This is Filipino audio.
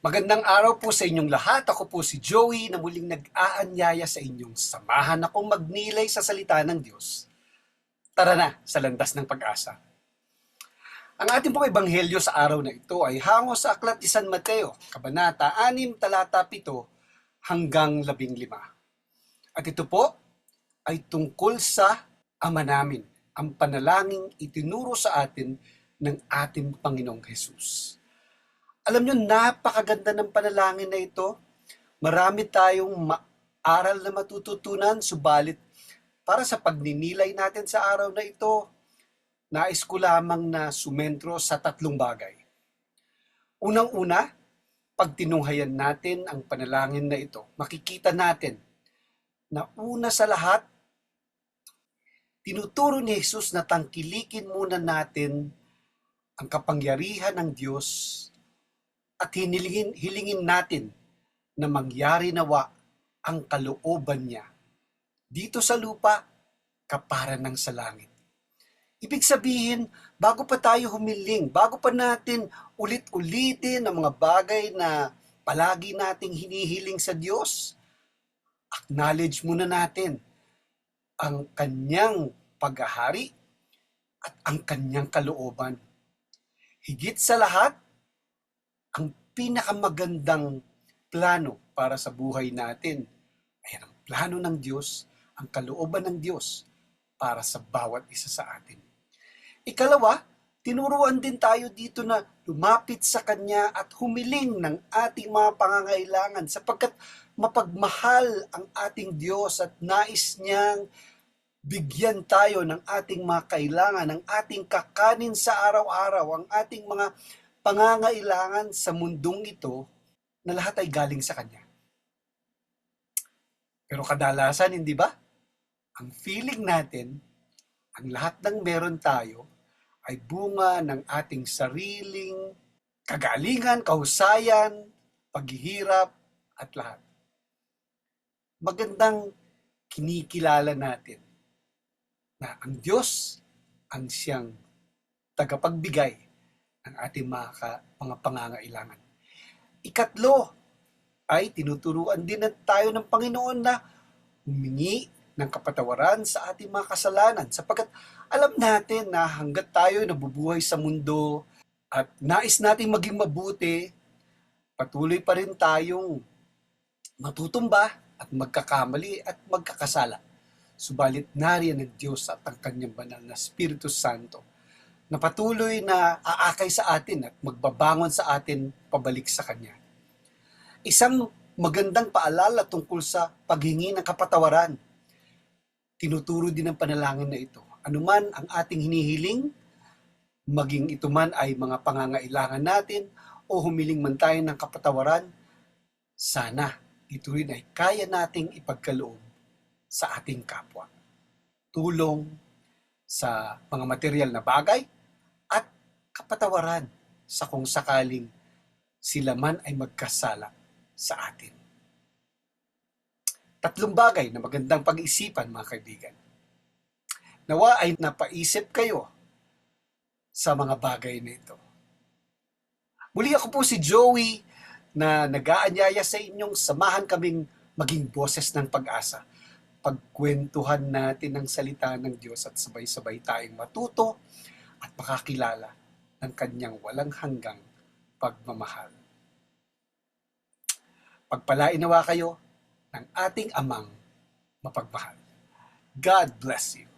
Magandang araw po sa inyong lahat. Ako po si Joey na muling nag-aanyaya sa inyong samahan akong magnilay sa salita ng Diyos. Tara na sa landas ng pag-asa. Ang ating pong ebanghelyo sa araw na ito ay hango sa aklat ni San Mateo, Kabanata 6, talata 7 hanggang 15. At ito po ay tungkol sa Ama namin, ang panalangin itinuro sa atin ng ating Panginoong Hesus. Alam nyo, napakaganda ng panalangin na ito. Marami tayong aral na matututunan, subalit para sa pagninilay natin sa araw na ito, nais ko lamang na sumentro sa tatlong bagay. Unang-una, pag tinunghayan natin ang panalangin na ito, makikita natin na una sa lahat, tinuturo ni Jesus na tangkilikin muna natin ang kapangyarihan ng Diyos at hinilingin, hilingin natin na mangyari nawa ang kalooban niya dito sa lupa kapara ng sa langit. Ibig sabihin, bago pa tayo humiling, bago pa natin ulit-ulitin ang mga bagay na palagi nating hinihiling sa Diyos, acknowledge muna natin ang kanyang paghahari at ang kanyang kalooban. Higit sa lahat, ang pinakamagandang plano para sa buhay natin ay ang plano ng Diyos, ang kalooban ng Diyos para sa bawat isa sa atin. Ikalawa, tinuruan din tayo dito na lumapit sa Kanya at humiling ng ating mga pangangailangan sapagkat mapagmahal ang ating Diyos at nais niyang bigyan tayo ng ating mga kailangan, ng ating kakanin sa araw-araw, ang ating mga pangangailangan sa mundong ito na lahat ay galing sa Kanya. Pero kadalasan, hindi ba? Ang feeling natin, ang lahat ng meron tayo ay bunga ng ating sariling kagalingan, kahusayan, paghihirap, at lahat. Magandang kinikilala natin na ang Diyos ang siyang tagapagbigay ng ating mga, ka- mga pangangailangan. Ikatlo, ay tinuturuan din tayo ng Panginoon na humingi ng kapatawaran sa ating mga kasalanan sapagkat alam natin na hanggat tayo nabubuhay sa mundo at nais nating maging mabuti, patuloy pa rin tayong matutumba at magkakamali at magkakasala. Subalit nariyan ng Diyos at ang kanyang banal na Espiritu Santo na patuloy na aakay sa atin at magbabangon sa atin pabalik sa Kanya. Isang magandang paalala tungkol sa paghingi ng kapatawaran. Tinuturo din ng panalangin na ito. Anuman ang ating hinihiling, maging ito man ay mga pangangailangan natin o humiling man tayo ng kapatawaran, sana ito rin ay kaya nating ipagkaloob sa ating kapwa. Tulong sa mga material na bagay kapatawaran sa kung sakaling sila man ay magkasala sa atin. Tatlong bagay na magandang pag-isipan mga kaibigan. Nawa ay napaisip kayo sa mga bagay na ito. Muli ako po si Joey na nag-aanyaya sa inyong samahan kaming maging boses ng pag-asa. Pagkwentuhan natin ang salita ng Diyos at sabay-sabay tayong matuto at makakilala ng kanyang walang hanggang pagmamahal. Pagpalain nawa kayo ng ating amang mapagmahal. God bless you.